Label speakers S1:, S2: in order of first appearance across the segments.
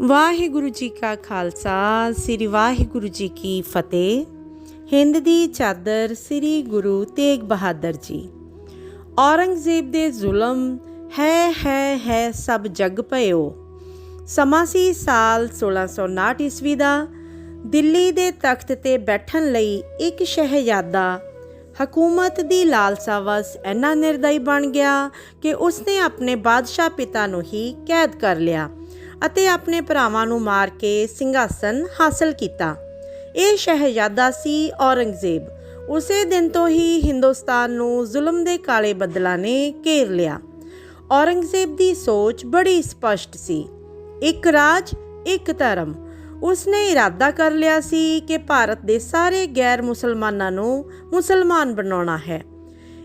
S1: ਵਾਹਿਗੁਰੂ ਜੀ ਕਾ ਖਾਲਸਾ, ਸ੍ਰੀ ਵਾਹਿਗੁਰੂ ਜੀ ਕੀ ਫਤਿਹ। ਹਿੰਦ ਦੀ ਚਾਦਰ ਸ੍ਰੀ ਗੁਰੂ ਤੇਗ ਬਹਾਦਰ ਜੀ। ਔਰੰਗਜ਼ੇਬ ਦੇ ਜ਼ੁਲਮ, ਹੈ ਹੈ ਹੈ, ਸਭ ਜਗ ਭਇਓ ਸਮਾਂ ਸੀ ਸਾਲ 1659 ਈਸਵੀ ਦਾ। ਦਿੱਲੀ ਦੇ ਤਖਤ ਤੇ ਬੈਠਣ ਲਈ ਇੱਕ ਸ਼ਹਿਜ਼ਾਦਾ। ਹਕੂਮਤ ਦੀ ਲਾਲਸਾ ਵਸ ਇੰਨਾ ਨਿਰਦਈ ਬਣ ਗਿਆ ਕਿ ਉਸਨੇ ਆਪਣੇ ਬਾਦਸ਼ਾਹ ਪਿਤਾ ਨੂੰ ਹੀ ਕੈਦ ਕਰ ਲਿਆ। ਅਤੇ ਆਪਣੇ ਭਰਾਵਾਂ ਨੂੰ ਮਾਰ ਕੇ ਸਿੰਘਾਸਨ ਹਾਸਲ ਕੀਤਾ। ਇਹ ਸ਼ਹਿਜ਼ਾਦਾ ਸੀ ਔਰੰਗਜ਼ੇਬ। ਉਸੇ ਦਿਨ ਤੋਂ ਹੀ ਹਿੰਦੁਸਤਾਨ ਨੂੰ ਜ਼ੁਲਮ ਦੇ ਕਾਲੇ ਬੱਦਲਾਂ ਨੇ ਘੇਰ ਲਿਆ। ਔਰੰਗਜ਼ੇਬ ਦੀ ਸੋਚ ਬੜੀ ਸਪਸ਼ਟ ਸੀ। ਇੱਕ ਰਾਜ, ਇੱਕ ਧਰਮ। ਉਸਨੇ ਇਰਾਦਾ ਕਰ ਲਿਆ ਸੀ ਕਿ ਭਾਰਤ ਦੇ ਸਾਰੇ ਗੈਰ ਮੁਸਲਮਾਨਾਂ ਨੂੰ ਮੁਸਲਮਾਨ ਬਣਾਉਣਾ ਹੈ।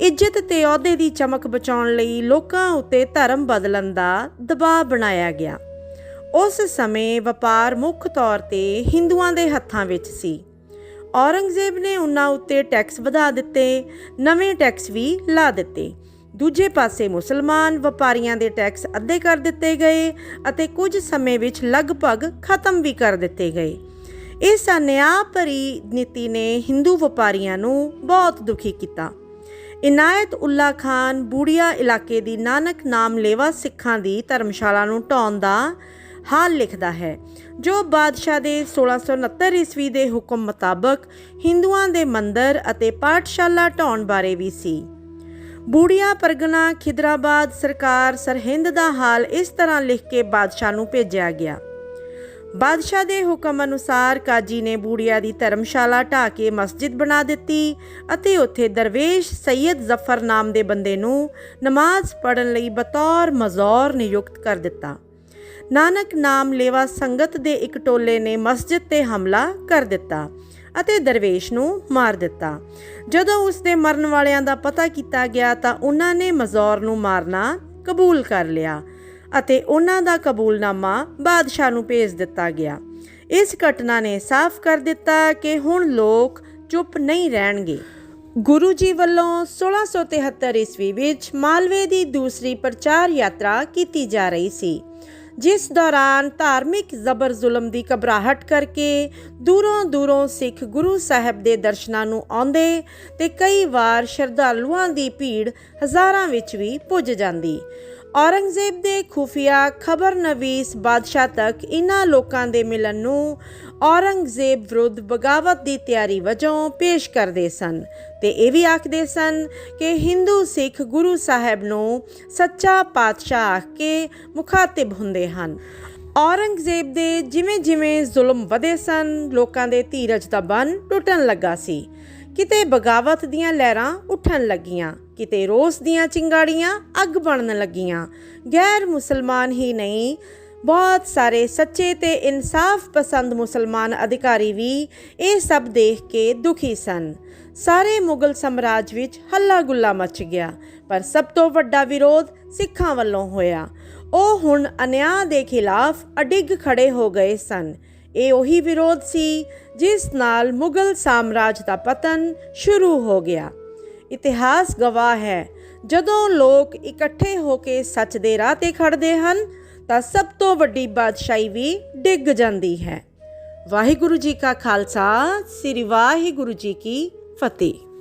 S1: ਇੱਜ਼ਤ ਤੇ ਅਹੁਦੇ ਦੀ ਚਮਕ ਬਚਾਉਣ ਲਈ ਲੋਕਾਂ ਉੱਤੇ ਧਰਮ ਬਦਲਣ ਦਾ ਦਬਾਅ ਬਣਾਇਆ ਗਿਆ। ਉਸ ਸਮੇਂ ਵਪਾਰ ਮੁੱਖ ਤੌਰ ਤੇ ਹਿੰਦੂਆਂ ਦੇ ਹੱਥਾਂ ਵਿੱਚ ਸੀ। ਔਰੰਗਜ਼ੇਬ ਨੇ ਉਹਨਾਂ ਉੱਤੇ ਟੈਕਸ ਵਧਾ ਦਿੱਤੇ, ਨਵੇਂ ਟੈਕਸ ਵੀ ਲਾ ਦਿੱਤੇ। ਦੂਜੇ ਪਾਸੇ ਮੁਸਲਮਾਨ ਵਪਾਰੀਆਂ ਦੇ ਟੈਕਸ ਅੱਧੇ ਕਰ ਦਿੱਤੇ ਗਏ ਅਤੇ ਕੁਝ ਸਮੇਂ ਵਿੱਚ ਲਗਭਗ ਖਤਮ ਵੀ ਕਰ ਦਿੱਤੇ ਗਏ। ਇਸ ਅਨਿਆਂ ਭਰੀ ਨੀਤੀ ਨੇ ਹਿੰਦੂ ਵਪਾਰੀਆਂ ਨੂੰ ਬਹੁਤ ਦੁਖੀ ਕੀਤਾ। ਇਨਾਇਤ ਉੱਲਾ ਖਾਨ ਬੂੜੀਆ ਇਲਾਕੇ ਦੀ ਨਾਨਕ ਨਾਮ ਲੇਵਾ ਸਿੱਖਾਂ ਦੀ ਧਰਮਸ਼ਾਲਾ ਨੂੰ ਢਾਉਣ ਦਾ ਹਾਲ ਲਿਖਦਾ ਹੈ, ਜੋ ਬਾਦਸ਼ਾਹ ਦੇ 1669 ਈਸਵੀ ਦੇ ਹੁਕਮ ਮੁਤਾਬਕ ਹਿੰਦੂਆਂ ਦੇ ਮੰਦਰ ਅਤੇ ਪਾਠਸ਼ਾਲਾ ਢਾਉਣ ਬਾਰੇ ਵੀ ਸੀ। ਬੂੜੀਆ ਪਰਗਨਾ ਖਿਦਰਾਬਾਦ ਸਰਕਾਰ ਸਰਹਿੰਦ ਦਾ ਹਾਲ ਇਸ ਤਰ੍ਹਾਂ ਲਿਖ ਕੇ ਬਾਦਸ਼ਾਹ ਨੂੰ ਭੇਜਿਆ ਗਿਆ। ਬਾਦਸ਼ਾਹ ਦੇ ਹੁਕਮ ਅਨੁਸਾਰ ਕਾਜੀ ਨੇ ਬੂੜੀਆ ਦੀ ਧਰਮਸ਼ਾਲਾ ਢਾ ਕੇ ਮਸਜਿਦ ਬਣਾ ਦਿੱਤੀ ਅਤੇ ਉੱਥੇ ਦਰਵੇਸ਼ ਸੈਯਦ ਜ਼ਫਰ ਨਾਮ ਦੇ ਬੰਦੇ ਨੂੰ ਨਮਾਜ਼ ਪੜ੍ਹਨ ਲਈ ਬਤੌਰ ਮਜ਼ੌਰ ਨਿਯੁਕਤ ਕਰ ਦਿੱਤਾ। ਨਾਨਕ ਨਾਮ ਲੇਵਾ ਸੰਗਤ ਦੇ ਇੱਕ ਟੋਲੇ ਨੇ ਮਸਜਿਦ ਤੇ ਹਮਲਾ ਕਰ ਦਿੱਤਾ ਅਤੇ ਦਰਵੇਸ਼ ਨੂੰ ਮਾਰ ਦਿੱਤਾ। ਜਦੋਂ ਉਸ ਦੇ ਮਰਨ ਵਾਲਿਆਂ ਦਾ ਪਤਾ ਕੀਤਾ ਗਿਆ ਤਾਂ ਉਹਨਾਂ ਨੇ ਮਜ਼ੌਰ ਨੂੰ ਮਾਰਨਾ ਕਬੂਲ ਕਰ ਲਿਆ। ਅਤੇ ਉਹਨਾਂ ਦਾ ਕਬੂਲਨਾਮਾ ਬਾਦਸ਼ਾਹ ਨੂੰ ਭੇਜ ਦਿੱਤਾ ਗਿਆ। ਇਸ ਘਟਨਾ ਨੇ ਸਾਫ਼ ਕਰ ਦਿੱਤਾ ਕਿ ਹੁਣ ਲੋਕ ਚੁੱਪ ਨਹੀਂ ਰਹਿਣਗੇ। ਗੁਰੂ ਜੀ ਵੱਲੋਂ 1673 ਈਸਵੀ ਵਿੱਚ ਮਾਲਵੇ ਦੀ ਦੂਸਰੀ ਪ੍ਰਚਾਰ ਯਾਤਰਾ ਕੀਤੀ ਜਾ ਰਹੀ ਸੀ, ਜਿਸ ਦੌਰਾਨ ਧਾਰਮਿਕ ਜ਼ਬਰ ਜ਼ੁਲਮ ਦੀ ਘਬਰਾਹਟ ਕਰਕੇ ਦੂਰੋਂ ਦੂਰੋਂ ਸਿੱਖ ਗੁਰੂ ਸਾਹਿਬ ਦੇ ਦਰਸ਼ਨਾਂ ਨੂੰ ਆਉਂਦੇ ਤੇ ਕਈ ਵਾਰ ਸ਼ਰਧਾਲੂਆਂ ਦੀ ਭੀੜ ਹਜ਼ਾਰਾਂ ਵਿੱਚ ਵੀ ਪੁੱਜ ਜਾਂਦੀ। ਔਰੰਗਜ਼ੇਬ ਦੇ ਖੁਫੀਆ ਖਬਰਨਵੀਸ ਬਾਦਸ਼ਾਹ ਤੱਕ ਇਨ੍ਹਾਂ ਲੋਕਾਂ ਦੇ ਮਿਲਣ ਨੂੰ ਔਰੰਗਜ਼ੇਬ ਵਿਰੁੱਧ ਬਗਾਵਤ ਦੀ ਤਿਆਰੀ ਵਜੋਂ ਪੇਸ਼ ਕਰਦੇ ਸਨ ਤੇ ਇਹ ਵੀ ਆਖਦੇ ਸਨ ਕਿ ਹਿੰਦੂ ਸਿੱਖ ਗੁਰੂ ਸਾਹਿਬ ਨੂੰ ਸੱਚਾ ਪਾਤਸ਼ਾਹ ਆਖ ਕੇ ਮੁਖਾਤਿਬ ਹੁੰਦੇ ਹਨ। ਔਰੰਗਜ਼ੇਬ ਦੇ ਜਿਵੇਂ ਜਿਵੇਂ ਜ਼ੁਲਮ ਵਧੇ ਸਨ, ਲੋਕਾਂ ਦੇ ਧੀਰਜ ਦਾ ਬੰਨ ਟੁੱਟਣ ਲੱਗਾ ਸੀ। ਕਿਤੇ ਬਗਾਵਤ ਦੀਆਂ ਲਹਿਰਾਂ ਉੱਠਣ ਲੱਗੀਆਂ ਕਿਤੇ ਰੋਸ ਦੀਆਂ ਚਿੰਗਾੜੀਆਂ ਅੱਗ ਬਣਨ ਲੱਗੀਆਂ। ਗੈਰ ਮੁਸਲਮਾਨ ਹੀ ਨਹੀਂ, ਬਹੁਤ ਸਾਰੇ ਸੱਚੇ ਤੇ ਇਨਸਾਫ ਪਸੰਦ ਮੁਸਲਮਾਨ ਅਧਿਕਾਰੀ ਵੀ ਇਹ ਸਭ ਦੇਖ ਕੇ ਦੁਖੀ ਸਨ। ਸਾਰੇ ਮੁਗਲ ਸਾਮਰਾਜ ਵਿੱਚ ਹੱਲਾ ਗੁੱਲਾ ਮਚ ਗਿਆ, ਪਰ ਸਭ ਤੋਂ ਵੱਡਾ ਵਿਰੋਧ ਸਿੱਖਾਂ ਵੱਲੋਂ ਹੋਇਆ। ਉਹ ਹੁਣ ਅਨਿਆਂ ਦੇ ਖਿਲਾਫ ਅਡਿੱਗ ਖੜੇ ਹੋ ਗਏ ਸਨ। ਇਹ ਉਹੀ ਵਿਰੋਧ ਸੀ ਜਿਸ ਨਾਲ ਮੁਗਲ ਸਾਮਰਾਜ ਦਾ ਪਤਨ ਸ਼ੁਰੂ ਹੋ ਗਿਆ। ਇਤਿਹਾਸ ਗਵਾਹ ਹੈ। ਜਦੋਂ ਲੋਕ ਇਕੱਠੇ ਹੋ ਕੇ ਸੱਚ ਦੇ ਰਾਹ ਤੇ ਖੜਦੇ ਹਨ, ਤਾਂ ਸਭ ਤੋਂ ਵੱਡੀ ਬਾਦਸ਼ਾਹੀ ਵੀ ਡਿੱਗ ਜਾਂਦੀ ਹੈ। ਵਾਹਿਗੁਰੂ ਜੀ ਕਾ ਖਾਲਸਾ, ਸ੍ਰੀ ਵਾਹਿਗੁਰੂ ਜੀ ਕੀ ਫਤਿਹ।